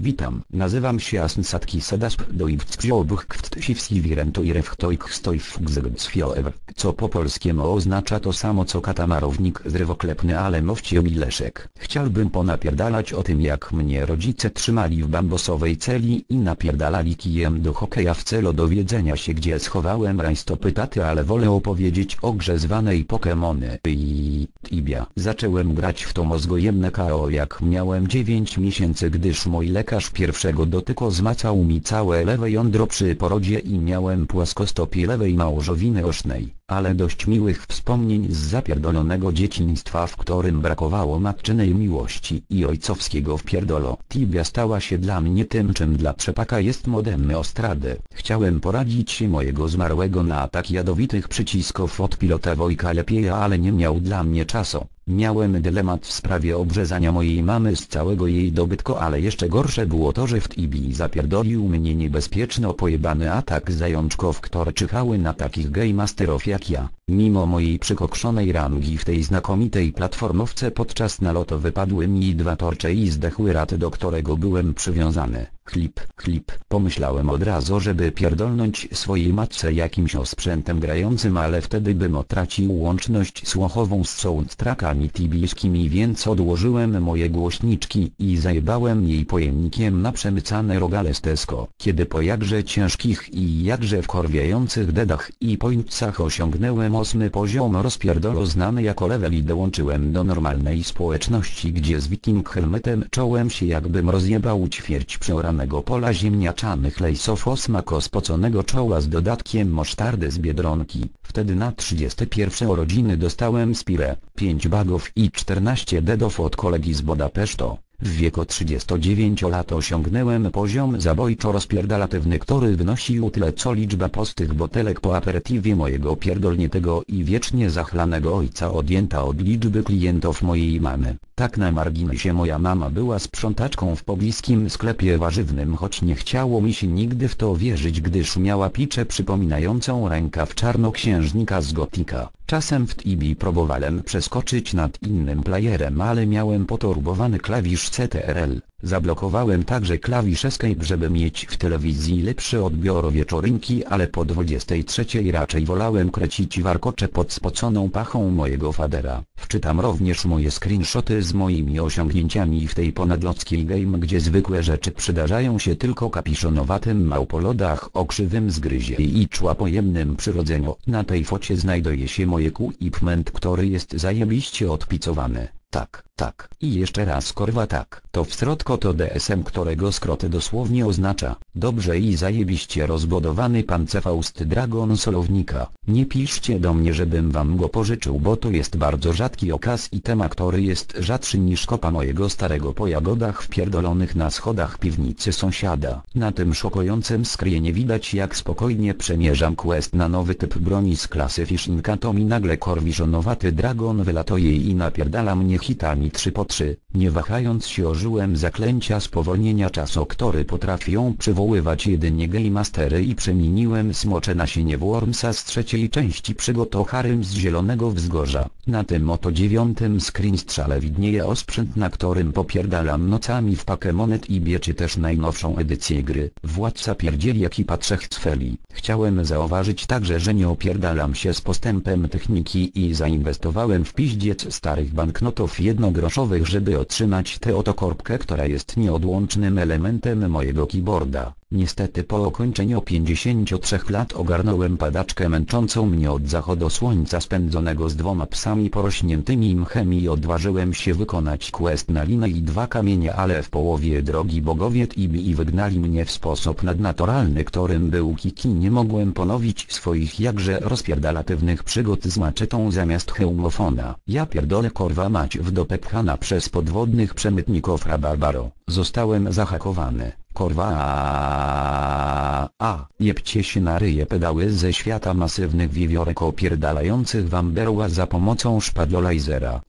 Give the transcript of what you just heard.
Witam, nazywam się Asnsatki Sedasp Doivcpiobuch Ktysivski Wirento i Rewchtoik Stojfugzegdsfioew, co po polskiemu oznacza to samo co katamarownik zrywoklepny ale mowcie Leszek. Chciałbym ponapierdalać o tym jak mnie rodzice trzymali w bambosowej celi i napierdalali kijem do hokeja w celu dowiedzenia się gdzie schowałem rajstopy taty ale wolę opowiedzieć o grze zwanej Pokemony i Tibia. Zacząłem grać w to mózgojemne KO jak miałem 9 miesięcy gdyż mój lekarz pierwszego dotyku zmacał mi całe lewe jądro przy porodzie i miałem płaskostopię lewej małżowiny osznej, ale dość miłych wspomnień z zapierdolonego dzieciństwa w którym brakowało matczynej miłości i ojcowskiego wpierdolo. Tibia stała się dla mnie tym czym dla trzepaka jest modem ostrady. Chciałem poradzić się mojego zmarłego na atak jadowitych przycisków od pilota Wojka lepiej ale nie miał dla mnie czasu. Miałem dylemat w sprawie obrzezania mojej mamy z całego jej dobytku ale jeszcze gorsze było to że w Tibi zapierdolił mnie niebezpieczno pojebany atak zajączków które czyhały na takich gaymasterów jak ja. Mimo mojej przykokszonej rangi w tej znakomitej platformowce podczas nalotu wypadły mi dwa torcze i zdechły rat do którego byłem przywiązany. Chlip, chlip. Pomyślałem od razu żeby pierdolnąć swojej matce jakimś osprzętem grającym ale wtedy bym otracił łączność słuchową z soundtrackami tibijskimi więc odłożyłem moje głośniczki i zajebałem jej pojemnikiem na przemycane rogale z Tesco. Kiedy po jakże ciężkich i jakże wkorwiających dedach i pońcach osiągnąłem ósmy poziom rozpierdolo znany jako level i dołączyłem do normalnej społeczności gdzie z wiking helmetem czołem się jakbym rozjebał ćwierć przeoranego pola ziemniaczanych lejsów o smaku spoconego czoła z dodatkiem mosztardy z Biedronki. Wtedy na 31 urodziny dostałem spirę, 5 bagów i 14 dedów od kolegi z Budapesztu. W wieku 39 lat osiągnąłem poziom zabojczo rozpierdalatywny który wynosił tyle co liczba postych botelek po aperitywie mojego pierdolniętego i wiecznie zachlanego ojca odjęta od liczby klientów mojej mamy. Tak na marginesie moja mama była sprzątaczką w pobliskim sklepie warzywnym choć nie chciało mi się nigdy w to wierzyć gdyż miała piczę przypominającą rękaw czarnoksiężnika z gotika. Czasem w Tibi próbowałem przeskoczyć nad innym playerem ale miałem poturbowany klawisz CTRL. Zablokowałem także klawisz Escape żeby mieć w telewizji lepszy odbiór wieczorynki ale po 23 raczej wolałem krecić warkocze pod spoconą pachą mojego fadera. Wczytam również moje screenshoty z moimi osiągnięciami w tej ponadludzkiej game gdzie zwykłe rzeczy przydarzają się tylko kapiszonowatym małpolodach o krzywym zgryzie i człapojemnym przyrodzeniu. Na tej focie znajduje się moje equipment który jest zajebiście odpicowany. Tak, tak. I jeszcze raz korwa tak. To wsrodko to DSM którego skrót dosłownie oznacza, dobrze i zajebiście rozbudowany pancefaust Dragon Solownika. Nie piszcie do mnie żebym wam go pożyczył bo to jest bardzo rzadki okaz i temat który jest rzadszy niż kopa mojego starego po jagodach wpierdolonych na schodach piwnicy sąsiada. Na tym szokującym screenie widać jak spokojnie przemierzam quest na nowy typ broni z klasy Fishinka to mi nagle korwiszonowaty dragon wylatuje i napierdala mnie hitami 3 po 3, nie wahając się ożyłem zaklęcia spowolnienia czasu który potrafią przywoływać jedynie Game Mastery i przemieniłem smocze nasienie Wormsa z trzeciej części przygód z Zielonego Wzgórza. Na tym oto dziewiątym screen strzale widnieje osprzęt na którym popierdalam nocami w Pokemonet i bieczy też najnowszą edycję gry. Władca pierdzieli ekipa trzech cfeli. Chciałem zauważyć także że nie opierdalam się z postępem techniki i zainwestowałem w piździec starych banknotów jednogroszowych żeby otrzymać tę oto korbkę która jest nieodłącznym elementem mojego keyboarda. Niestety po ukończeniu 53 lat ogarnąłem padaczkę męczącą mnie od zachodu słońca spędzonego z dwoma psami porośniętymi mchem i odważyłem się wykonać quest na linę i dwa kamienie ale w połowie drogi bogowie Tibi wygnali mnie w sposób nadnaturalny którym był Kiki nie mogłem ponowić swoich jakże rozpierdalatywnych przygód z maczetą zamiast hełmofona. Ja pierdolę korwa mać w dopę pchana przez podwodnych przemytników rabarbaro. Zostałem zahakowany. Korwa a, a się na ryje pedały ze świata masywnych wiewiórek opierdalających wam berła za pomocą szpadlolajzera.